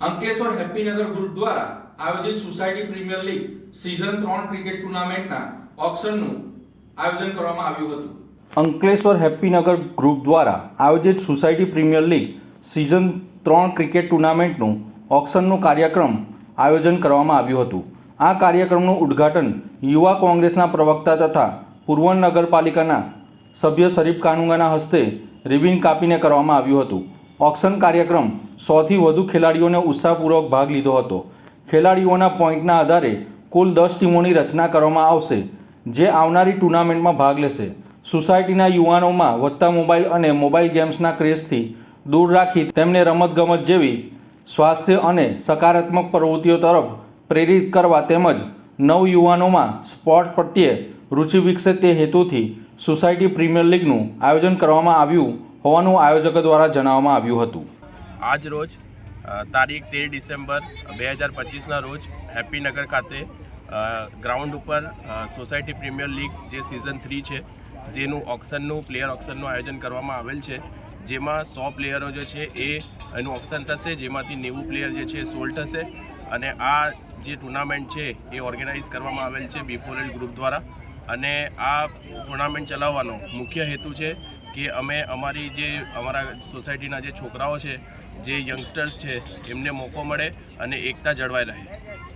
Ankleshwar Happynagar group દ્વારા આયોજિત society premier league season ત્રણ ક્રિકેટ ટુર્નામેન્ટના ઓક્શનનું આયોજન કરવામાં આવ્યું હતું. અંકલેશ્વર હેપીનગર ગ્રુપ દ્વારા આયોજિત સોસાયટી પ્રીમિયર લીગ સિઝન ત્રણ ક્રિકેટ ટુર્નામેન્ટનું ઓક્શનનું કાર્યક્રમ આયોજન કરવામાં આવ્યું હતું. આ કાર્યક્રમનું ઉદ્ઘાટન યુવા કોંગ્રેસના પ્રવક્તા તથા પૂર્વ નગરપાલિકાના સભ્ય શરીફ કાનુંગાના હસ્તે રિબિન કાપીને કરવામાં આવ્યું હતું. ઓક્શન કાર્યક્રમ સોથી વધુ ખેલાડીઓને ઉત્સાહપૂર્વક ભાગ લીધો હતો. ખેલાડીઓના પોઈન્ટના આધારે કુલ દસ ટીમોની રચના કરવામાં આવશે, જે આવનારી ટુર્નામેન્ટમાં ભાગ લેશે. સોસાયટીના યુવાનોમાં વધતા મોબાઈલ અને મોબાઈલ ગેમ્સના ક્રેઝથી દૂર રાખી તેમને રમતગમત જેવી સ્વાસ્થ્ય અને સકારાત્મક પ્રવૃત્તિઓ તરફ પ્રેરિત કરવા તેમજ નવયુવાનોમાં સ્પોર્ટ પ્રત્યે રુચિ વિકસે તે હેતુથી સોસાયટી પ્રીમિયર લીગનું આયોજન કરવામાં આવ્યું હોવાનું આયોજકો દ્વારા જણાવવામાં આવ્યું હતું. આજ રોજ તારીખ તેર ડિસેમ્બર બે હજાર પચીસના રોજ હેપીનગર ખાતે ગ્રાઉન્ડ ઉપર સોસાયટી પ્રીમિયર લીગ જે સિઝન થ્રી છે, જેનું ઓક્શનનું પ્લેયર ઓક્શનનું આયોજન કરવામાં આવેલ છે, જેમાં સો પ્લેયરો જે છે એ એનું ઓક્શન થશે, જેમાંથી નેવું પ્લેયર જે છે એ સોલ્ડ થશે, અને આ જે ટુર્નામેન્ટ છે એ ઓર્ગેનાઇઝ કરવામાં આવેલ છે બીફોરેલ ગ્રુપ દ્વારા, અને આ ટુર્નામેન્ટ ચલાવવાનો મુખ્ય હેતુ છે કે અમે અમારી જે અમારા સોસાયટીના જે છોકરાઓ છે, જે યંગસ્ટર્સ છે, એમને મોકો મળે અને એકતા જળવાઈ રહે.